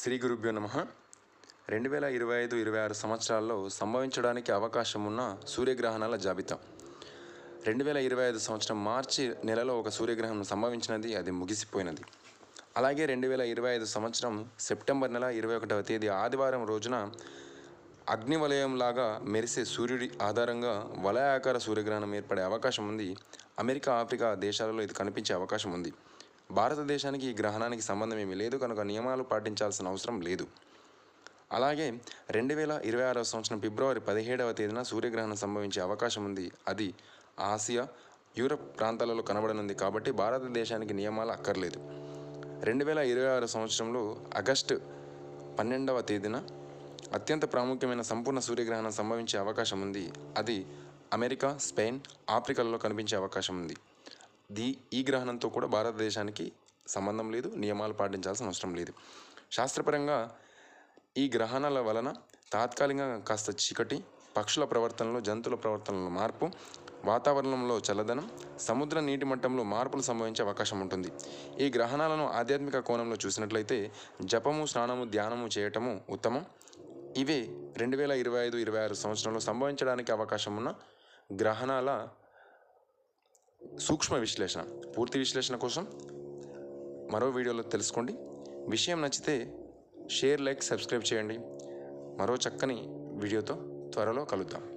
శ్రీ గురుభ్యో నమ. రెండు వేల ఇరవై ఐదు ఇరవై ఆరు సంవత్సరాల్లో సంభవించడానికి అవకాశం ఉన్న సూర్యగ్రహణాల జాబితా. రెండు వేల ఇరవై ఐదు సంవత్సరం మార్చి నెలలో ఒక సూర్యగ్రహణం సంభవించినది అది ముగిసిపోయినది. అలాగే రెండు వేల ఇరవై ఐదు సంవత్సరం సెప్టెంబర్ నెల ఇరవై ఒకటవ తేదీ ఆదివారం రోజున అగ్నివలయంలాగా మెరిసే సూర్యుడి ఆధారంగా వలయాకార సూర్యగ్రహణం ఏర్పడే అవకాశం ఉంది అమెరికా ఆఫ్రికా దేశాలలో ఇది కనిపించే అవకాశం ఉంది భారతదేశానికి ఈ గ్రహణానికి సంబంధం ఏమీ లేదు కనుక నియమాలు పాటించాల్సిన అవసరం లేదు. అలాగే రెండు వేల ఇరవై ఆరవ సంవత్సరం ఫిబ్రవరి పదిహేడవ తేదీన సూర్యగ్రహణం సంభవించే అవకాశం ఉంది. అది ఆసియా యూరప్ ప్రాంతాలలో కనబడనుంది కాబట్టి భారతదేశానికి నియమాలు అక్కర్లేదు. రెండు వేల ఇరవై ఆరు సంవత్సరంలో ఆగస్టు పన్నెండవ తేదీన అత్యంత ప్రాముఖ్యమైన సంపూర్ణ సూర్యగ్రహణం సంభవించే అవకాశం ఉంది. అది అమెరికా స్పెయిన్ ఆఫ్రికాలలో కనిపించే అవకాశం ఉంది. దీ ఈ గ్రహణంతో కూడా భారతదేశానికి సంబంధం లేదు నియమాలు పాటించాల్సిన అవసరం లేదు. శాస్త్రపరంగా ఈ గ్రహణాల వలన తాత్కాలికంగా కాస్త చీకటి పక్షుల ప్రవర్తనలో జంతువుల ప్రవర్తనలో మార్పు వాతావరణంలో చల్లదనం సముద్ర నీటి మట్టంలో మార్పులు సంభవించే అవకాశం ఉంటుంది. ఈ గ్రహణాలను ఆధ్యాత్మిక కోణంలో చూసినట్లయితే జపము స్నానము ధ్యానము చేయటము ఉత్తమం. ఇవే రెండు వేల ఇరవై ఐదు ఇరవై ఆరు సంవత్సరంలో సంభవించడానికి అవకాశం ఉన్న గ్రహణాల సూక్ష్మ విశ్లేషణ పూర్తి విశ్లేషణ కోసం మరో వీడియోలో తెలుసుకోండి. విషయం నచ్చితే షేర్ లైక్ సబ్స్క్రైబ్ చేయండి. మరో చక్కని వీడియోతో త్వరలో కలుద్దాం.